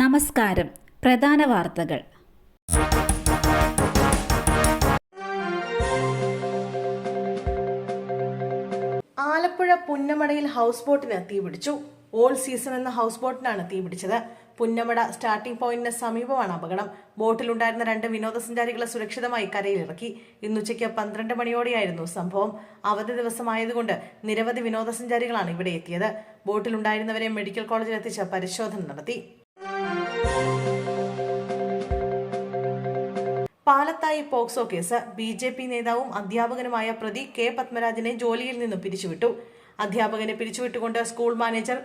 നമസ്കാരം. പ്രധാന വാർത്തകൾ. ആലപ്പുഴ പുന്നമടയിൽ ഹൗസ് ബോട്ടിന് തീപിടിച്ചു ഓൾ സീസൺ എന്ന ഹൗസ് ബോട്ടിനാണ് തീപിടിച്ചത് പുന്നമട സ്റ്റാർട്ടിംഗ് പോയിന്റിന് സമീപമാണ് അപകടം. ബോട്ടിലുണ്ടായിരുന്ന രണ്ട് വിനോദസഞ്ചാരികളെ സുരക്ഷിതമായി കരയിലിറക്കി. ഇന്നുച്ചയ്ക്ക് പന്ത്രണ്ട് മണിയോടെയായിരുന്നു സംഭവം. അവധി ദിവസമായതുകൊണ്ട് നിരവധി വിനോദസഞ്ചാരികളാണ് ഇവിടെ എത്തിയത്. ബോട്ടിലുണ്ടായിരുന്നവരെ മെഡിക്കൽ കോളേജിൽ എത്തിച്ച് പരിശോധന നടത്തി. Palathayi POCSO case. B J P നേതാവും അധ്യാപകനുമായ പ്രതി കെ പത്മരാജനെ ജോലിയിൽ നിന്നും പിരിച്ചുവിട്ടു. അധ്യാപകനെ പിരിച്ചുവിട്ടുകൊണ്ട് സ്കൂൾ മാനേജർ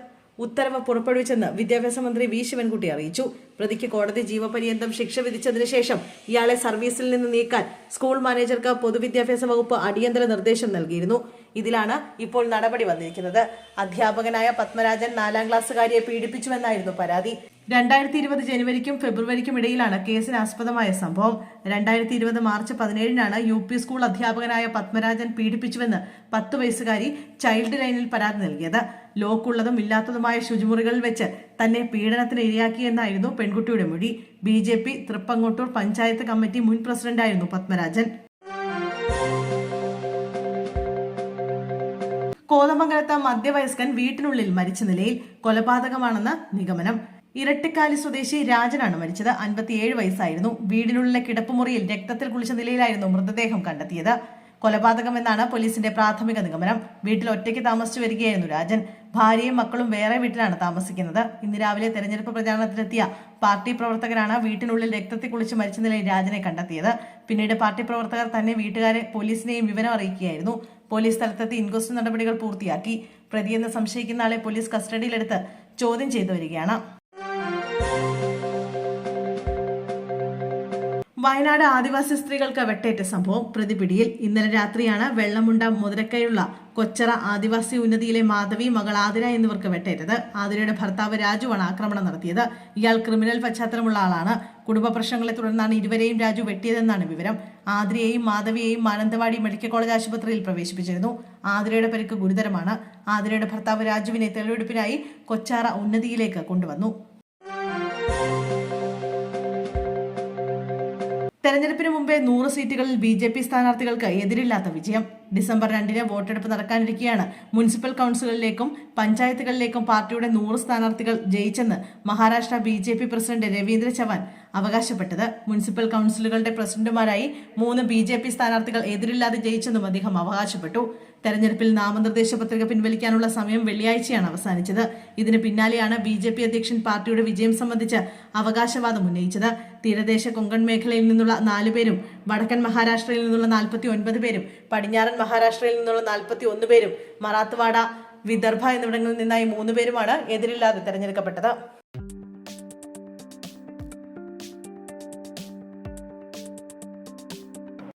ഉത്തരവ് പുറപ്പെടുവിച്ചെന്ന് വിദ്യാഭ്യാസ മന്ത്രി വി ശിവൻകുട്ടി അറിയിച്ചു. പ്രതിക്ക് കോടതി ജീവപര്യന്തം ശിക്ഷ വിധിച്ചതിനു ശേഷം ഇയാളെ സർവീസിൽ നിന്ന് നീക്കാൻ സ്കൂൾ മാനേജർക്ക് പൊതുവിദ്യാഭ്യാസ വകുപ്പ് അടിയന്തര നിർദ്ദേശം നൽകിയിരുന്നു. ഇതിലാണ് ഇപ്പോൾ നടപടി വന്നിരിക്കുന്നത്. അധ്യാപകനായ പത്മരാജൻ നാലാം ക്ലാസ്സുകാരിയെ പീഡിപ്പിച്ചുവെന്നായിരുന്നു പരാതി. രണ്ടായിരത്തി ഇരുപത് ജനുവരിക്കും ഫെബ്രുവരിക്കും ഇടയിലാണ് കേസിന് ആസ്പദമായ സംഭവം. രണ്ടായിരത്തി ഇരുപത് മാർച്ച് പതിനേഴിനാണ് യു പി സ്കൂൾ അധ്യാപകനായ പത്മരാജൻ പീഡിപ്പിച്ചുവെന്ന് പത്ത് വയസ്സുകാരി ചൈൽഡ് ലൈനിൽ പരാതി നൽകിയത്. ലോക്കുള്ളതും ഇല്ലാത്തതുമായ ശുചിമുറികളിൽ വെച്ച് തന്നെ പീഡനത്തിന് ഇരയാക്കിയെന്നായിരുന്നു പെൺകുട്ടിയുടെ മൊഴി. B J P Thrippangottur panchayat committee മുൻ പ്രസിഡന്റായിരുന്നു പത്മരാജൻ. കോതമംഗലത്ത് മധ്യവയസ്കൻ വീട്ടിനുള്ളിൽ മരിച്ച നിലയിൽ കൊലപാതകമാണെന്ന് നിഗമനം. ഇരട്ടിക്കാലി സ്വദേശി രാജനാണ് മരിച്ചത്. അൻപത്തിയേഴ് വയസ്സായിരുന്നു. വീടിനുള്ളിലെ കിടപ്പുമുറിയിൽ രക്തത്തിൽ കുളിച്ച നിലയിലായിരുന്നു മൃതദേഹം കണ്ടെത്തിയത്. കൊലപാതകമെന്നാണ് പോലീസിന്റെ പ്രാഥമിക നിഗമനം. വീട്ടിൽ ഒറ്റയ്ക്ക് താമസിച്ചു വരികയായിരുന്നു രാജൻ. ഭാര്യയും മക്കളും വേറെ വീട്ടിലാണ് താമസിക്കുന്നത്. ഇന്ന് രാവിലെ തെരഞ്ഞെടുപ്പ് പ്രചാരണത്തിലെത്തിയ പാർട്ടി പ്രവർത്തകരാണ് വീട്ടിനുള്ളിൽ രക്തത്തിൽ കുളിച്ച് മരിച്ച നിലയിൽ രാജനെ കണ്ടെത്തിയത്. പിന്നീട് പാർട്ടി പ്രവർത്തകർ തന്നെ വീട്ടുകാരെ പോലീസിനെയും വിവരം അറിയിക്കുകയായിരുന്നു. പോലീസ് സ്ഥലത്തെത്തി ഇൻക്വസ്റ്റ് നടപടികൾ പൂർത്തിയാക്കി. പ്രതിയെന്ന് സംശയിക്കുന്ന ആളെ പോലീസ് കസ്റ്റഡിയിലെടുത്ത് ചോദ്യം ചെയ്തു വരികയാണ്. വയനാട് ആദിവാസി സ്ത്രീകൾക്ക് വെട്ടേറ്റ സംഭവം പ്രതിപിടിയിൽ. ഇന്നലെ രാത്രിയാണ് വെള്ളമുണ്ട മുതലക്കയുള്ള കൊച്ചറ ആദിവാസി ഉന്നതിയിലെ മാധവി മകൾ ആതിര എന്നിവർക്ക് വെട്ടേറ്റത്. ആതിരയുടെ ഭർത്താവ് രാജുവാണ് ആക്രമണം നടത്തിയത്. ഇയാൾ ക്രിമിനൽ പശ്ചാത്തലമുള്ള ആളാണ്. കുടുംബ പ്രശ്നങ്ങളെ തുടർന്നാണ് ഇരുവരെയും രാജു വെട്ടിയതെന്നാണ് വിവരം. ആതിരയെയും മാധവിയെയും മാനന്തവാടി മെഡിക്കൽ കോളേജ് ആശുപത്രിയിൽ പ്രവേശിപ്പിച്ചിരുന്നു. ആതിരയുടെ പരിക്ക് ഗുരുതരമാണ്. ആതിരയുടെ ഭർത്താവ് രാജുവിനെ തെളിവെടുപ്പിനായി കൊച്ചാറ ഉന്നതിയിലേക്ക് കൊണ്ടുവന്നു. തെരഞ്ഞെടുപ്പിന് മുമ്പേ നൂറ് സീറ്റുകളിൽ ബി ജെ പി സ്ഥാനാർത്ഥികൾക്ക് എതിരില്ലാത്ത വിജയം. ഡിസംബർ രണ്ടിന് വോട്ടെടുപ്പ് നടക്കാനിരിക്കെയാണ്. മുനിസിപ്പൽ കൗൺസിലുകളിലേക്കും പഞ്ചായത്തുകളിലേക്കും പാർട്ടിയുടെ നൂറ് സ്ഥാനാർത്ഥികൾ ജയിച്ചെന്ന് Maharashtra B J P president Ravindra Chavan അവകാശപ്പെട്ടത്. മുനിസിപ്പൽ കൗൺസിലുകളുടെ പ്രസിഡന്റുമാരായി മൂന്ന് ബി ജെ പി സ്ഥാനാർത്ഥികൾ എതിരില്ലാതെ ജയിച്ചെന്നും അദ്ദേഹം അവകാശപ്പെട്ടു. തെരഞ്ഞെടുപ്പിൽ നാമനിർദ്ദേശ പത്രിക പിൻവലിക്കാനുള്ള സമയം വെള്ളിയാഴ്ചയാണ് അവസാനിച്ചത്. ഇതിന് പിന്നാലെയാണ് ബി ജെ പി അധ്യക്ഷൻ പാർട്ടിയുടെ വിജയം സംബന്ധിച്ച് അവകാശവാദം ഉന്നയിച്ചത്. തീരദേശ കൊങ്കൺ മേഖലയിൽ നിന്നുള്ള നാലുപേരും വടക്കൻ മഹാരാഷ്ട്രയിൽ നിന്നുള്ള നാൽപ്പത്തി ഒൻപത് പേരും പടിഞ്ഞാറൻ മഹാരാഷ്ട്രയിൽ നിന്നുള്ള നാൽപ്പത്തി ഒന്ന് പേരും മറാത്ത്വാഡ വിദർഭ എന്നിവിടങ്ങളിൽ നിന്നായി മൂന്ന് പേരുമാണ് എതിരില്ലാതെ തെരഞ്ഞെടുക്കപ്പെട്ടത്.